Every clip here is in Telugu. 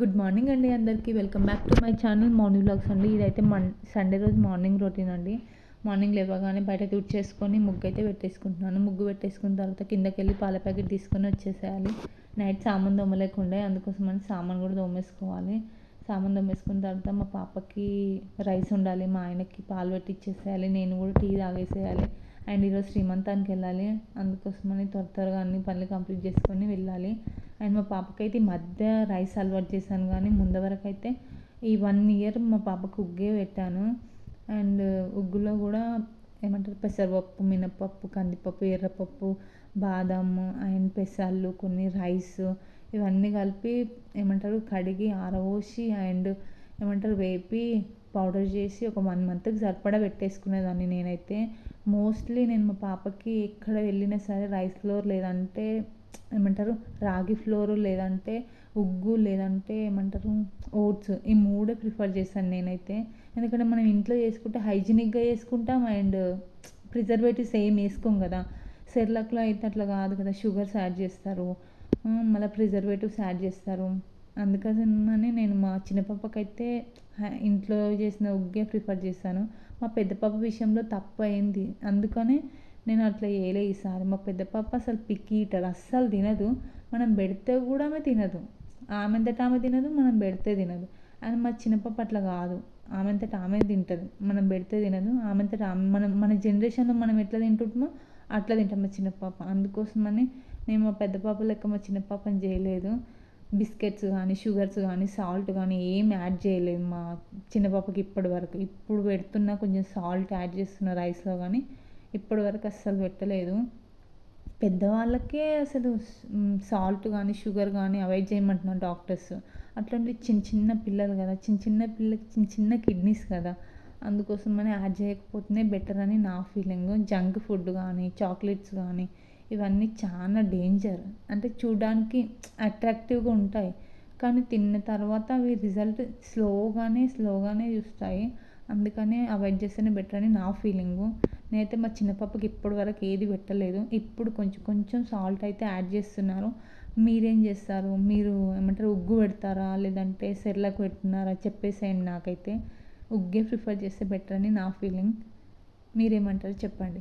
గుడ్ మార్నింగ్ అండి అందరికీ. Welcome back to my channel morning blogs అండి. ఇదైతే మన్ సండే రోజు మార్నింగ్ రొటీన్ అండి. మార్నింగ్ లేవగానే బయట తుడిచేసుకొని ముగ్గు అయితే పెట్టేసుకుంటున్నాను. ముగ్గు పెట్టేసుకున్న తర్వాత కిందకి వెళ్ళి పాల ప్యాకెట్ తీసుకొని వచ్చేసేయాలి. నైట్ సామాన్ దోమలేకుండా అందుకోసం అని సామాన్ కూడా దోమేసుకోవాలి. సంబంధం వేసుకున్న తర్వాత మా పాపకి రైస్ ఉండాలి మా ఆయనకి పాలు పెట్టి ఇచ్చేసేయాలి నేను కూడా టీ తాగేసేయాలి అండ్ ఈరోజు శ్రీమంతానికి వెళ్ళాలి. అందుకోసమని త్వర త్వరగా అన్ని పనులు కంప్లీట్ చేసుకొని వెళ్ళాలి. అండ్ మా పాపకైతే ఈ మధ్య రైస్ అలవాటు చేశాను కానీ ముందు వరకు అయితే ఈ వన్ ఇయర్ మా పాపకు ఉగ్గే పెట్టాను. అండ్ ఉగ్గులో కూడా ఏమంటారు పెసరపప్పు మినపప్పు కందిపప్పు ఎర్రపప్పు బాదం అండ్ పెసళ్ళు కొన్ని రైస్ ఇవన్నీ కలిపి ఏమంటారు కడిగి ఆరబోసి అండ్ ఏమంటారు వేపి పౌడర్ చేసి ఒక వన్ మంత్కి సరిపడా పెట్టేసుకునేదాన్ని నేనైతే. మోస్ట్లీ నేను మా పాపకి ఎక్కడ వెళ్ళినా సరే రైస్ ఫ్లోర్ లేదంటే ఏమంటారు రాగి ఫ్లోర్ లేదంటే ఉగ్గు లేదంటే ఏమంటారు ఓట్స్ ఈ మూడే ప్రిఫర్ చేస్తాను నేనైతే. ఎందుకంటే మనం ఇంట్లో చేసుకుంటే హైజీనిక్గా చేసుకుంటాం అండ్ ప్రిజర్వేటివ్స్ ఏం వేసుకోం కదా. సెర్లాక్లో అయితే అట్లా కాదు కదా షుగర్స్ యాడ్ చేస్తారు. మళ్ళీ ప్రిజర్వేటివ్స్ యాడ్ చేస్తారు. అందుకని నేను మా చిన్న పాపకైతే ఇంట్లో చేసిన ఉగ్గే ప్రిఫర్ చేస్తాను. మా పెద్ద పాప విషయంలో తప్పు అయింది అందుకనే నేను అట్లా వేయలే ఈసారి. మా పెద్ద పాప అసలు పిక్కి ఈటర్ అస్సలు తినదు. మనం పెడితే కూడా ఆమె తినదు. ఆమెంతటా ఆమె తినదు మనం పెడితే తినదు. అండ్ మా చిన్న పాప అట్లా కాదు. ఆమెంతట ఆమె తింటుంది. మనం పెడితే తినదు. ఆమె అంతటా మనం మన జనరేషన్లో మనం ఎట్లా తింటుంటామో అట్లా తింటాం మా చిన్న పాప. అందుకోసమని నేను మా పెద్ద పాప లెక్క మా చిన్న పాపని చేయలేదు. బిస్కెట్స్ కానీ షుగర్స్ కానీ సాల్ట్ కానీ ఏం యాడ్ చేయలేదు మా చిన్న పాపకి ఇప్పటి వరకు. ఇప్పుడు పెడుతున్నా కొంచెం సాల్ట్ యాడ్ చేస్తున్న రైస్లో కానీ ఇప్పటి వరకు అస్సలు పెట్టలేదు. పెద్దవాళ్ళకే అసలు సాల్ట్ కానీ షుగర్ కానీ అవాయిడ్ చేయమంటున్నారు డాక్టర్స్. అట్లాంటి చిన్న చిన్న పిల్లలు కదా చిన్న చిన్న పిల్లలకి చిన్న చిన్న కిడ్నీస్ కదా. అందుకోసమని యాడ్ చేయకపోతేనే బెటర్ అని నా ఫీలింగ్. జంక్ ఫుడ్ కానీ చాక్లెట్స్ కానీ ఇవన్నీ చాలా డేంజర్ అంటే చూడడానికి అట్రాక్టివ్గా ఉంటాయి. కానీ తిన్న తర్వాత అవి రిజల్ట్ స్లోగానే స్లోగానే చూస్తాయి. అందుకనే అవాయిడ్ చేస్తేనే బెటర్ అని నా ఫీలింగు నేనైతే మా చిన్న పాపకి ఇప్పటి వరకు ఏది పెట్టలేదు. ఇప్పుడు కొంచెం కొంచెం సాల్ట్ అయితే యాడ్ చేస్తున్నారు. మీరేం చేస్తారు? మీరు ఏమంటారు ఉగ్గు పెడతారా? లేదంటే సెర్లకు పెడుతున్నారా? చెప్పేసేయండి నాకైతే. ఉగ్గే ప్రిఫర్ చేస్తే బెటర్ అని నా ఫీలింగ్ మీరేమంటారు? చెప్పండి.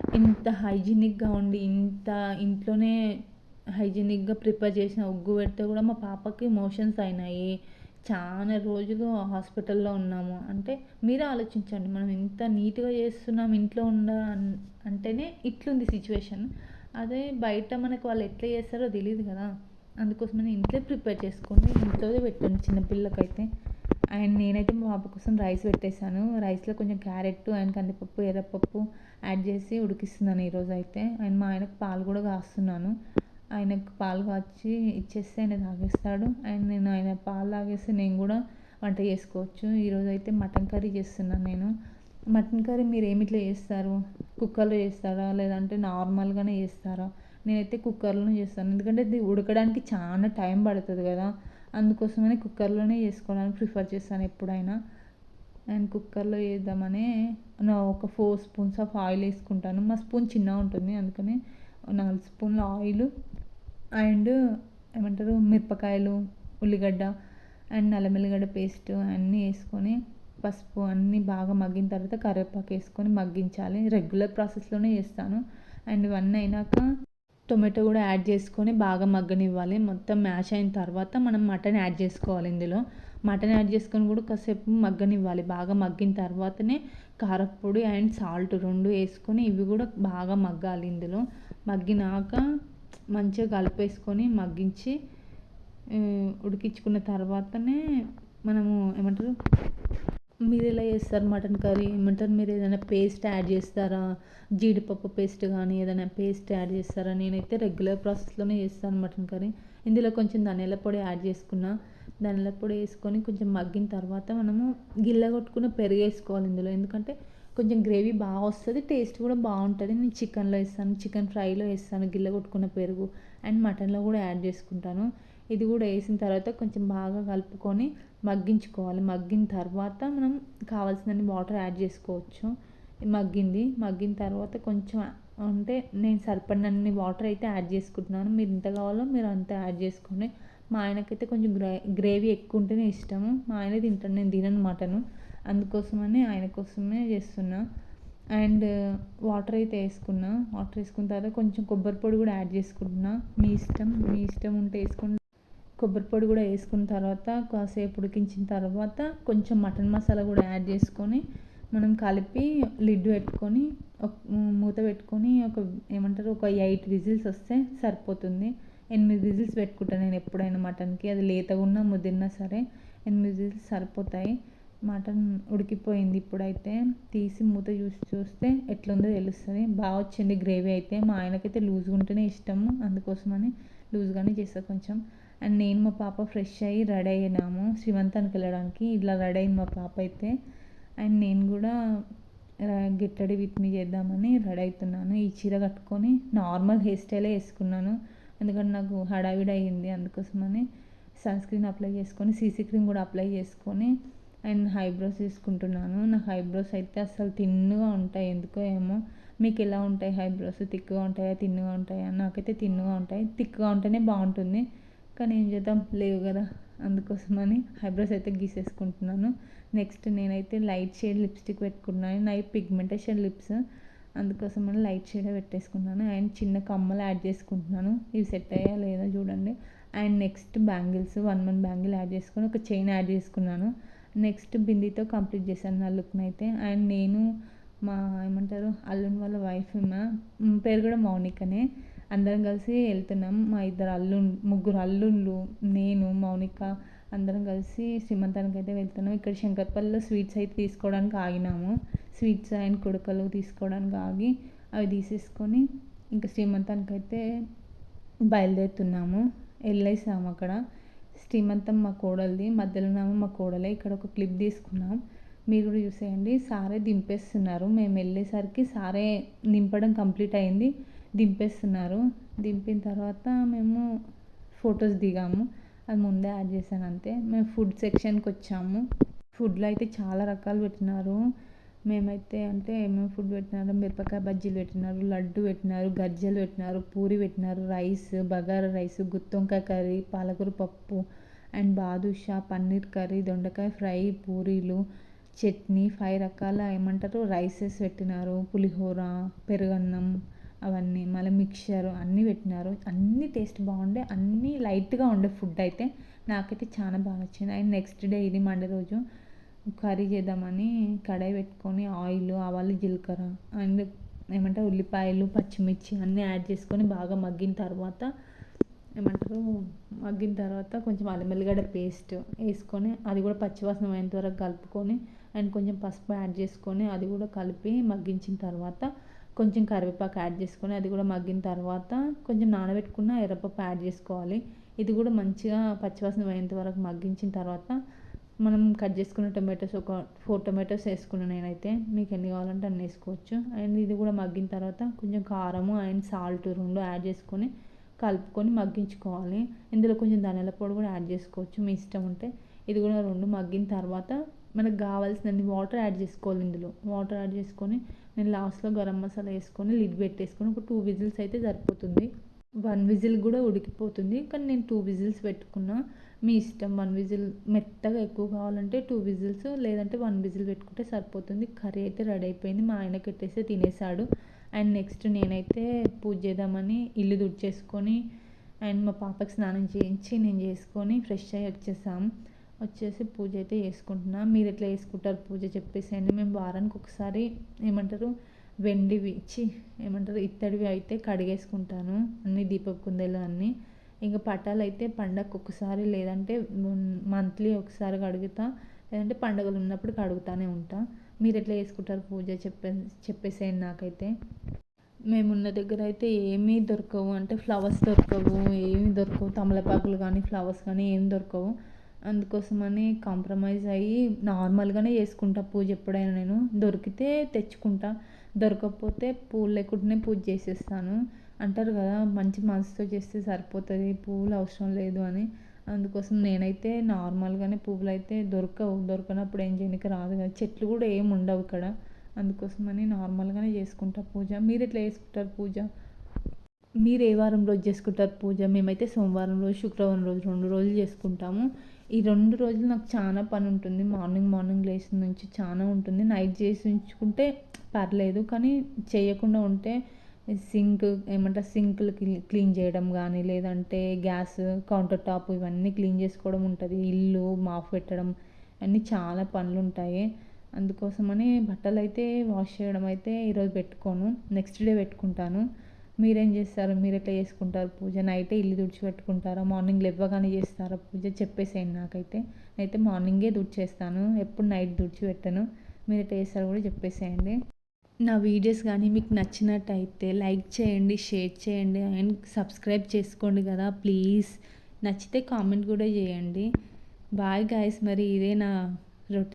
ఇంత హైజీనిక్గా ఉండి ఇంత ఇంట్లోనే హైజీనిక్గా ప్రిపేర్ చేసిన ఉగ్గు పెడితే కూడా మా పాపకి మోషన్స్ అయినాయి. చాలా రోజులు హాస్పిటల్లో ఉన్నాము. అంటే మీరే ఆలోచించండి మనం ఇంత నీట్గా చేస్తున్నాం ఇంట్లో ఉండ అంటేనే ఇట్లుంది సిచ్యువేషన్. అదే బయట మనకు వాళ్ళు ఎట్లా చేస్తారో తెలియదు కదా. అందుకోసమని ఇంట్లో ప్రిపేర్ చేసుకోండి ఇంట్లోనే పెట్టండి చిన్నపిల్లకైతే. అండ్ నేనైతే మా పాప కోసం రైస్ పెట్టేశాను. రైస్లో కొంచెం క్యారెట్ అండ్ కందిపప్పు ఎర్రపప్పు యాడ్ చేసి ఉడికిస్తున్నాను ఈరోజు అయితే. అండ్ మా ఆయనకు పాలు కూడా కాస్తున్నాను. ఆయనకు పాలు కాచి ఇచ్చేస్తే ఆయన తాగేస్తాడు. అండ్ నేను ఆయన పాలు తాగేస్తే నేను కూడా వంట చేసుకోవచ్చు. ఈరోజు అయితే మటన్ కర్రీ చేస్తున్నాను నేను. మటన్ కర్రీ మీరు ఏమి ఇట్లా చేస్తారు? కుక్కర్లో చేస్తారా? లేదంటే నార్మల్గానే చేస్తారా? నేనైతే కుక్కర్లోనే చేస్తాను. ఎందుకంటే ఇది ఉడకడానికి చాలా టైం పడుతుంది కదా. అందుకోసమని కుక్కర్లోనే చేసుకోవడానికి ప్రిఫర్ చేస్తాను ఎప్పుడైనా. అండ్ కుక్కర్లో వేద్దామనే నా ఒక ఫోర్ స్పూన్స్ ఆఫ్ ఆయిల్ వేసుకుంటాను. మా స్పూన్ చిన్నగా ఉంటుంది అందుకని నాలుగు స్పూన్ల ఆయిల్ అండ్ ఏమంటారు మిరపకాయలు ఉల్లిగడ్డ అండ్ నల్లమెల్లిగడ్డ పేస్ట్ అన్నీ వేసుకొని పసుపు అన్నీ బాగా మగ్గిన తర్వాత కరివేపాకు వేసుకొని మగ్గించాలి. రెగ్యులర్ ప్రాసెస్లోనే చేస్తాను. అండ్ ఇవన్నీ అయినాక టొమాటో కూడా యాడ్ చేసుకొని బాగా మగ్గనివ్వాలి. మొత్తం మ్యాష్ అయిన తర్వాత మనం మటన్ యాడ్ చేసుకోవాలి ఇందులో. మటన్ యాడ్ చేసుకొని కూడా కాసేపు మగ్గనివ్వాలి. బాగా మగ్గిన తర్వాతనే కారపొడి అండ్ సాల్ట్ రెండు వేసుకొని ఇవి కూడా బాగా మగ్గాలి ఇందులో. మగ్గినాక మంచిగా కలిపేసుకొని మగ్గించి ఉడికించుకున్న తర్వాతనే మనము ఏమంటారు? మీరు ఎలా చేస్తారు మటన్ కర్రీ? ఏమంటారు? మీరు ఏదైనా పేస్ట్ యాడ్ చేస్తారా? జీడిపప్పు పేస్ట్ కానీ ఏదైనా పేస్ట్ యాడ్ చేస్తారా? నేనైతే రెగ్యులర్ ప్రాసెస్లోనే చేస్తాను మటన్ కర్రీ. ఇందులో కొంచెం ధనియాల పొడి యాడ్ చేసుకున్న. ధనియాల పొడి వేసుకొని కొంచెం మగ్గిన తర్వాత మనము గిల్ల కొట్టుకున్న పెరుగు వేసుకోవాలి ఇందులో. ఎందుకంటే కొంచెం గ్రేవీ బాగా వస్తుంది టేస్ట్ కూడా బాగుంటుంది. నేను చికెన్లో వేస్తాను చికెన్ ఫ్రైలో వేస్తాను గిల్ల కొట్టుకున్న పెరుగు. అండ్ మటన్లో కూడా యాడ్ చేసుకుంటాను. ఇది కూడా వేసిన తర్వాత కొంచెం బాగా కలుపుకొని మగ్గించుకోవాలి. మగ్గిన తర్వాత మనం కావాల్సినన్ని వాటర్ యాడ్ చేసుకోవచ్చు. మగ్గింది. మగ్గిన తర్వాత కొంచెం అంటే నేను సరిపడినన్ని వాటర్ అయితే యాడ్ చేసుకుంటున్నాను. మీరు ఎంత కావాలో మీరు అంత యాడ్ చేసుకొని మా ఆయనకైతే కొంచెం గ్రే గ్రేవీ ఎక్కువ ఉంటేనే ఇష్టము. మా ఆయన తింటాను నేను తినను మటను. అందుకోసమని ఆయన కోసమే చేస్తున్నా. అండ్ వాటర్ అయితే వేసుకున్నా. వాటర్ వేసుకున్న తర్వాత కొంచెం కొబ్బరి పొడి కూడా యాడ్ చేసుకుంటున్నా. మీ ఇష్టం మీ ఇష్టం ఉంటే వేసుకోండి. కొబ్బరి పొడి కూడా వేసుకున్న తర్వాత కాసేపు ఉడికించిన తర్వాత కొంచెం మటన్ మసాలా కూడా యాడ్ చేసుకొని మనం కలిపి లిడ్ పెట్టుకొని మూత పెట్టుకొని ఒక ఏమంటారు ఒక ఎయిట్ విజిల్స్ వస్తే సరిపోతుంది. ఎనిమిది విజిల్స్ పెట్టుకుంటాను నేను ఎప్పుడైనా మటన్కి. అది లేతగా ఉన్నా ముదిరినా సరే ఎనిమిది విజిల్స్ సరిపోతాయి. మటన్ ఉడికిపోయింది ఇప్పుడైతే. తీసి మూత చూసి చూస్తే ఎట్లుందో తెలుస్తుంది. బాగా వచ్చింది గ్రేవీ అయితే. మా ఆయనకైతే లూజ్గా ఉంటేనే ఇష్టము. అందుకోసమని లూజ్గానే చేస్తా కొంచెం. అండ్ నేను మా పాప ఫ్రెష్ అయ్యి రెడీ అయినాము. శ్రీమంతానికి వెళ్ళడానికి ఇట్లా రెడీ అయింది మా పాప అయితే. అండ్ నేను కూడా గెట్ రెడీ విత్ మీ చేద్దామని రెడీ అవుతున్నాను. ఈ చీర కట్టుకొని నార్మల్ హెయిర్ స్టైలే వేసుకున్నాను. ఎందుకంటే నాకు హడావిడి అయ్యింది అందుకోసమని సన్ స్క్రీన్ అప్లై చేసుకొని సీసీ క్రీమ్ కూడా అప్లై చేసుకొని అండ్ హైబ్రోస్ తీసుకుంటున్నాను నాకు హైబ్రోస్ అయితే అసలు తిన్నుగా ఉంటాయి. ఎందుకో ఏమో మీకు ఎలా ఉంటాయి హైబ్రోస్ థిక్గా ఉంటాయా? తిన్నుగా ఉంటాయా? నాకైతే తిన్నుగా ఉంటాయి. థిక్గా ఉంటేనే బాగుంటుంది. కానీ ఏం చేద్దాం? లేవు కదా. అందుకోసమని హైబ్రోస్ అయితే గీసేసుకుంటున్నాను. నెక్స్ట్ నేనైతే లైట్ షేడ్ లిప్స్టిక్ పెట్టుకున్నాను. నై పిగ్మెంటేషన్ లిప్స్. అందుకోసమని లైట్ షేడే పెట్టేసుకున్నాను. అండ్ చిన్న కమ్మలు యాడ్ చేసుకుంటున్నాను. ఇవి సెట్ అయ్యా లేదా చూడండి. And next bangles one one bangle add చేసుకొని ఒక చైన్ యాడ్ చేసుకున్నాను. నెక్స్ట్ బిందీతో కంప్లీట్ చేశాను నా లుక్ని అయితే. అండ్ నేను మా ఏమంటారు అల్లుని వాళ్ళ వైఫ్ మా పేరు కూడా మౌనికనే. అందరం కలిసి వెళ్తున్నాం. మా ఇద్దరు అల్లు ముగ్గురు అల్లుళ్ళు నేను మౌనిక అందరం కలిసి శ్రీమంతానికి అయితే వెళ్తున్నాం. ఇక్కడ శంకర్పల్లిలో స్వీట్స్ అయితే తీసుకోవడానికి ఆగినాము. స్వీట్స్ అండ్ కొడుకలు తీసుకోవడానికి ఆగి అవి తీసేసుకొని ఇంకా శ్రీమంతానికి అయితే బయలుదేరుతున్నాము. వెళ్ళేసాము అక్కడ. శ్రీమంతం మా కోడలిది మధ్యలో నామో మా కోడలే. ఇక్కడ ఒక క్లిప్ తీసుకున్నాం. మీరు కూడా చూసేయండి. సారే దింపేస్తున్నారు. మేము వెళ్ళేసరికి సారే నింపడం కంప్లీట్ అయింది. దింపేస్తున్నారు. దింపిన తర్వాత మేము ఫొటోస్ దిగాము. అది ముందే యాడ్ చేశాను అంతే. మేము ఫుడ్ సెక్షన్కి వచ్చాము. ఫుడ్లో అయితే చాలా రకాలు పెట్టినారు. మేమైతే అంటే ఏమేమి ఫుడ్ పెట్టినారు. మిరపకాయ బజ్జీలు పెట్టినారు. లడ్డు పెట్టినారు. గజ్జలు పెట్టినారు. పూరి పెట్టినారు. రైస్ బగారా రైస్ గుత్తొంకాయ కర్రీ పాలకూర పప్పు అండ్ బాదుషా పన్నీర్ కర్రీ దొండకాయ ఫ్రై పూరీలు చట్నీ ఫైవ్ రకాల ఏమంటారు? రైసెస్ పెట్టినారు. పులిహోర పెరుగన్నం అవన్నీ మళ్ళీ మిక్చర్ అన్నీ పెట్టినారు. అన్నీ టేస్ట్ బాగుండే అన్నీ లైట్గా ఉండే ఫుడ్ అయితే నాకైతే చాలా బాగా నచ్చింది. అండ్ నెక్స్ట్ డే ఇది మండే రోజు కర్రీ చేద్దామని కడాయి పెట్టుకొని ఆయిల్ ఆవాలు జీలకర్ర అండ్ ఏమంటారు ఉల్లిపాయలు పచ్చిమిర్చి అన్నీ యాడ్ చేసుకొని బాగా మగ్గిన తర్వాత ఏమంటారు మగ్గిన తర్వాత కొంచెం అల్లం వెల్లిగడ్డ పేస్ట్ వేసుకొని అది కూడా పచ్చివాసన పోయేంత వరకు కలుపుకొని అండ్ కొంచెం పసుపు యాడ్ చేసుకొని అది కూడా కలిపి మగ్గించిన తర్వాత కొంచెం కరివేపాకు యాడ్ చేసుకొని అది కూడా మగ్గిన తర్వాత కొంచెం నానబెట్టుకున్న ఎర్రపప్పు యాడ్ చేసుకోవాలి. ఇది కూడా మంచిగా పచ్చివాసన పోయేంత వరకు మగ్గించిన తర్వాత మనం కట్ చేసుకున్న టొమాటోస్ ఒక ఫోర్ టొమాటోస్ వేసుకున్నాను నేనైతే. మీకు ఎన్ని కావాలంటే అన్ని వేసుకోవచ్చు. అండ్ ఇది కూడా మగ్గిన తర్వాత కొంచెం కారము అండ్ సాల్ట్ రెండు యాడ్ చేసుకొని కలుపుకొని మగ్గించుకోవాలి. ఇందులో కొంచెం ధనియాల పొడి కూడా యాడ్ చేసుకోవచ్చు. మీ ఇష్టం ఉంటే ఇది కూడా రెండు మగ్గిన తర్వాత మనకు కావాల్సినన్ని వాటర్ యాడ్ చేసుకోవాలి ఇందులో. వాటర్ యాడ్ చేసుకొని నేను లాస్ట్లో గరం మసాలా వేసుకొని లిడ్ పెట్టేసుకొని ఒక టూ విజిల్స్ అయితే సరిపోతుంది. వన్ విజిల్ కూడా ఉడికిపోతుంది. కానీ నేను టూ విజిల్స్ పెట్టుకున్నా. మీ ఇష్టం వన్ విజిల్ మెత్తగా ఎక్కువ కావాలంటే టూ విజిల్స్ లేదంటే వన్ విజిల్ పెట్టుకుంటే సరిపోతుంది. కర్రీ అయితే రెడీ అయిపోయింది. మా ఆయనకి పెట్టేస్తే తినేసాడు. అండ్ నెక్స్ట్ నేనైతే పూజ చేద్దామని ఇల్లు దుడిచేసుకొని అండ్ మా పాపకి స్నానం చేయించి నేను చేసుకొని ఫ్రెష్ అయ్యి వచ్చేసాం. వచ్చేసి పూజ అయితే చేసుకుంటున్నా. మీరు ఎట్లా చేసుకుంటారు పూజ చెప్పేసేయండి మేము వారానికి ఒకసారి ఏమంటారు వెండివి ఇచ్చి ఏమంటారు ఇత్తడివి అయితే కడిగేసుకుంటాను. అన్ని దీపపు కుందేలు అన్నీ. ఇంకా పటాలు అయితే పండగకు ఒకసారి లేదంటే మంత్లీ ఒకసారి కడుగుతా. లేదంటే పండుగలు ఉన్నప్పుడు కడుగుతానే ఉంటా. మీరు ఎట్లా చేసుకుంటారు పూజ చెప్పే చెప్పేసేయండి నాకైతే. మేమున్న దగ్గర అయితే ఏమీ దొరకవు. అంటే ఫ్లవర్స్ దొరకవు ఏమీ దొరకవు. తమలపాకులు కానీ ఫ్లవర్స్ కానీ ఏం దొరకవు. అందుకోసమని కాంప్రమైజ్ అయ్యి నార్మల్గానే చేసుకుంటా పూజ ఎప్పుడైనా నేను. దొరికితే తెచ్చుకుంటా. దొరకకపోతే పూలు లేకుండానే పూజ చేసేస్తాను. అంటారు కదా మంచి మనసుతో చేస్తే సరిపోతుంది పువ్వులు అవసరం లేదు అని. అందుకోసం నేనైతే నార్మల్గానే పువ్వులు అయితే దొరకవు. దొరకనప్పుడు ఏం చేయడానికి రాదు కదా. చెట్లు కూడా ఏమి ఉండవు ఇక్కడ. అందుకోసమని నార్మల్గానే చేసుకుంటా పూజ. మీరు ఎట్లా చేసుకుంటారు పూజ? మీరు ఏ వారం రోజు చేసుకుంటారు పూజ? మేమైతే సోమవారం రోజు శుక్రవారం రోజు రెండు రోజులు చేసుకుంటాము. ఈ రెండు రోజులు నాకు చాలా పని ఉంటుంది మార్నింగ్ మార్నింగ్ లేచిన నుంచి చాలా ఉంటుంది. నైట్ చేసి ఉంచుకుంటే పర్లేదు కానీ చేయకుండా ఉంటే సింక్ ఏమంటారు సింక్లు క్లీన్ చేయడం కానీ లేదంటే గ్యాస్ కౌంటర్ టాప్ ఇవన్నీ క్లీన్ చేసుకోవడం ఉంటుంది. ఇల్లు మాఫ్ పెట్టడం అన్నీ చాలా పనులు ఉంటాయి అందుకోసమని బట్టలు అయితే వాష్ చేయడం అయితే ఈరోజు పెట్టుకోను. నెక్స్ట్ డే పెట్టుకుంటాను. మీరేం చేస్తారు? మీరు ఎట్లా చేసుకుంటారు? పూజ నైటే ఇల్లు తుడిచి పెట్టుకుంటారా మార్నింగ్ లేవగానే చేస్తారా పూజ? చెప్పేసేయండి నాకైతే. అయితే మార్నింగే తుడిచేస్తాను. ఎప్పుడు నైట్ తుడిచి పెట్టను మీరు ఎట్లా చేస్తారో కూడా చెప్పేసేయండి. నా వీడియోస్ కానీ మీకు నచ్చినట్టయితే లైక్ చేయండి షేర్ చేయండి అండ్ సబ్స్క్రైబ్ చేసుకోండి కదా ప్లీజ్. నచ్చితే కామెంట్ కూడా చేయండి. బాయ్ గాయస్ మరి ఇదే నా రొటీన్.